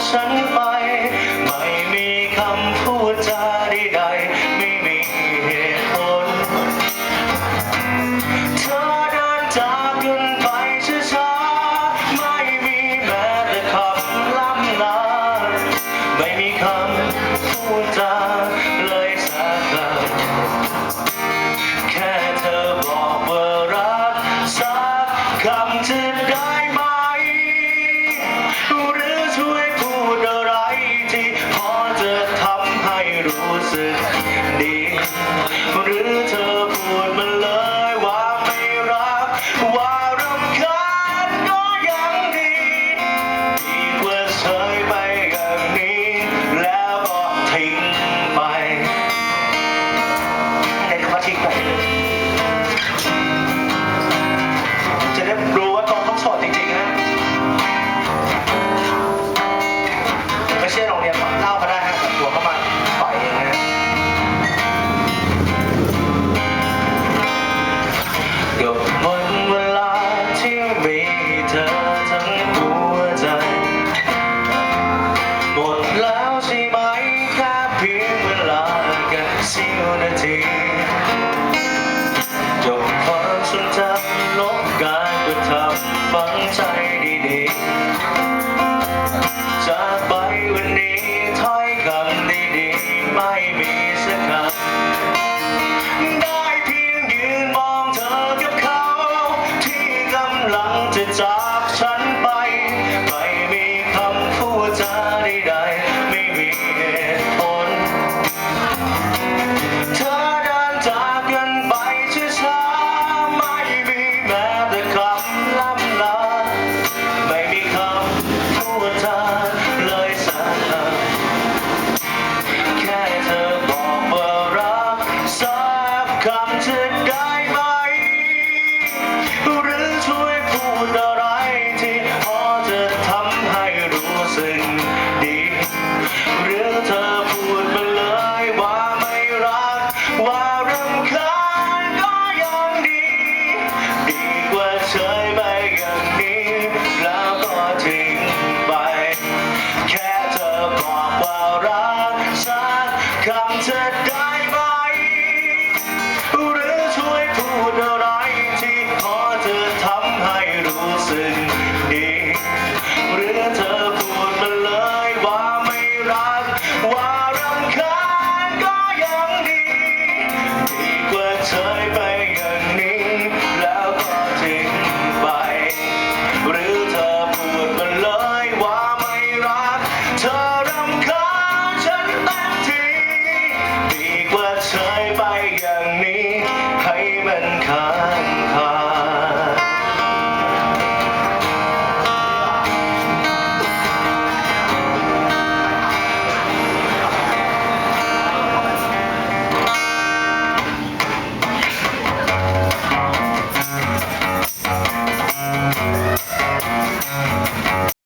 sunny by ใช่ไหมแค่เพียงเวลากันเสี้ยวนาทีจบความทรงจำลบการกระทำฝังใจดีๆจะไปวันนี้ถอยคำดีๆไม่มีสักคำได้เพียงยืนมองเธอกับเขา ที่กำลังจะจากฉันไป ไม่มีคำพูดจะใดๆ คำจะได้ไหม หรือช่วยพูดอะไรที่พอจะทำให้รู้สึกดี หรือเธอพูดมาเลยว่าไม่รัก ว่ารำคาญก็ยังดี ดีกว่าเฉยไปอย่างนี้ แล้วก็ทิ้งไป แค่เธอบอกว่ารักสักคำจะไรู้